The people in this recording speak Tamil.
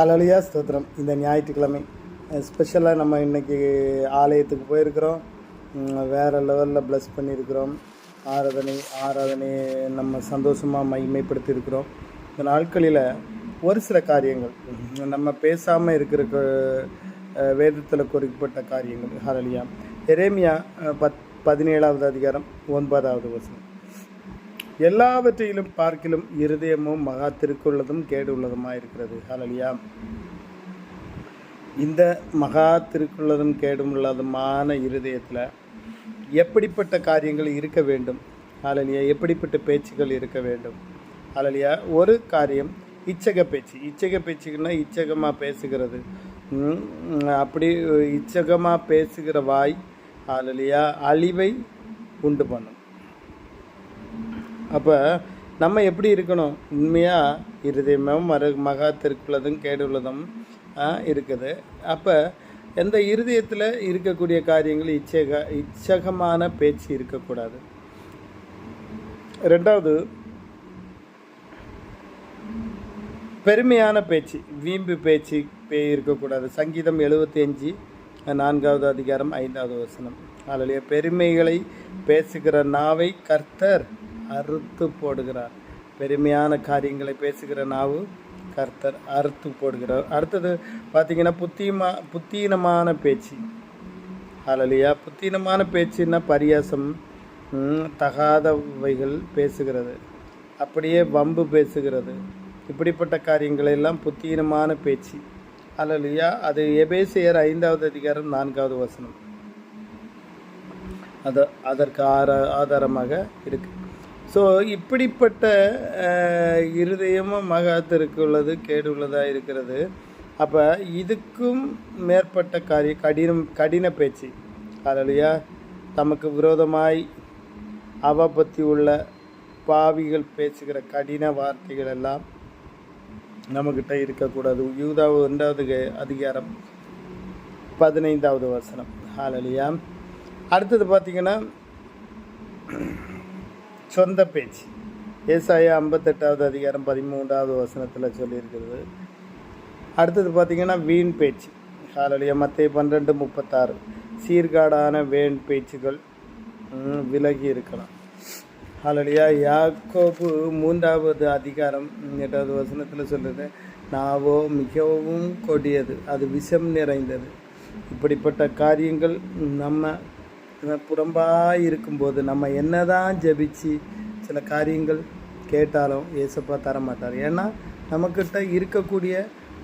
ஹலலியா ஸ்தோத்திரம். இந்த ஞாயிற்றுக்கிழமை. ஸ்பெஷலாக நம்ம இன்றைக்கி ஆலயத்துக்கு போயிருக்கிறோம். வேறு வேற லெவலில் ப்ளஸ் பண்ணியிருக்கிறோம். ஆராதனை ஆராதனை நம்ம சந்தோஷமாக மகிமைப்படுத்தியிருக்கிறோம். இந்த நாட்களில் ஒரு சில காரியங்கள். நம்ம பேசாமல் இருக்கிற வேதத்தில் குறிப்பிட்ட காரியங்கள். ஹரலியா எரேமியா பத் பதினேழாவது அதிகாரம் ஒன்பதாவது வசனம். எல்லாவற்றையிலும் பார்க்கிலும் இருதயமும் மகா திருக்குள்ளதும் கேடு உள்ளதுமாக இருக்கிறது ஹலலியா இந்த மகா திருக்குள்ளதும் கேடும் உள்ளதுமான இருதயத்தில் எப்படிப்பட்ட காரியங்கள் இருக்க வேண்டும்? ஹலலியா எப்படிப்பட்ட பேச்சுகள் இருக்க வேண்டும்? ஹலலியா ஒரு காரியம் இச்சக பேச்சு. இச்சக பேச்சுக்குன்னா இச்சகமாக பேசுகிறது. அப்படி இச்சகமாக பேசுகிற வாய் ஹலலியா அழிவை உண்டு பண்ணும். அப்போ நம்ம எப்படி இருக்கணும்? உண்மையாக இருதயமும் மறு மகா திருக்குள்ளதும் கேடுள்ளதும் இருக்குது. அப்போ எந்த இருதயத்தில் இருக்கக்கூடிய காரியங்கள் இச்சக இச்சகமான பேச்சு இருக்கக்கூடாது. ரெண்டாவது பெருமையான பேச்சு வீம்பு பேச்சு இருக்கக்கூடாது. சங்கீதம் எழுபத்தி அஞ்சு நான்காவது அதிகாரம் ஐந்தாவது வசனம். அதில் பெருமைகளை பேசுகிற நாவை கர்த்தர் அறுத்து போடுகிறார். பெருமையான காரியங்களை பேசுகிற நாவு கர்த்தர் அறுத்து போடுகிறார். அடுத்தது பார்த்தீங்கன்னா புத்தியமா புத்தீனமான பேச்சு. அலலியா புத்தீனமான பேச்சுன்னா பரியாசம் தகாதவைகள் பேசுகிறது. அப்படியே வம்பு பேசுகிறது. இப்படிப்பட்ட காரியங்களெல்லாம் புத்தீனமான பேச்சு. அலலியா அது எபேசியர் ஐந்தாவது அதிகாரம் நான்காவது வசனம். அது அதற்கு ஆர ஆதாரமாக இருக்குது ஸோ இப்படிப்பட்ட இருதயமும் மகாத்திற்கு உள்ளது கேடு உள்ளதாக இருக்கிறது. அப்போ இதுக்கும் மேற்பட்ட காரிய கடினம் கடின பேச்சு. அலலியா? தமக்கு விரோதமாய் அவபத்தி உள்ள பாவிகள் பேசுகிற கடின வார்த்தைகள் எல்லாம் நம்மக்கிட்ட இருக்கக்கூடாது. யூதாவது ரெண்டாவது அதிகாரம் பதினைந்தாவது வசனம். ஹாலலியா அடுத்தது பார்த்திங்கன்னா சொந்த பேச்சு. ஏசாயா ஐம்பத்தெட்டாவது அதிகாரம் பதிமூன்றாவது வசனத்தில் சொல்லியிருக்கிறது. அடுத்தது பார்த்திங்கன்னா வீண் பேச்சு. காலலிய மத்திய பன்னெண்டு முப்பத்தாறு. சீர்காடான வேண் பேச்சுகள் விலகி இருக்கலாம். காலலியா யாக்கோபு மூன்றாவது அதிகாரம் எட்டாவது வசனத்தில் சொல்கிறது நாவோ மிகவும் கொடியது அது விஷம் நிறைந்தது. இப்படிப்பட்ட காரியங்கள் நம்ம புறம்பாக இருக்கும்போது நம்ம என்ன தான் ஜபிச்சு சில காரியங்கள் கேட்டாலும் ஏசப்பா தரமாட்டார். ஏன்னா நம்மக்கிட்ட இருக்கக்கூடிய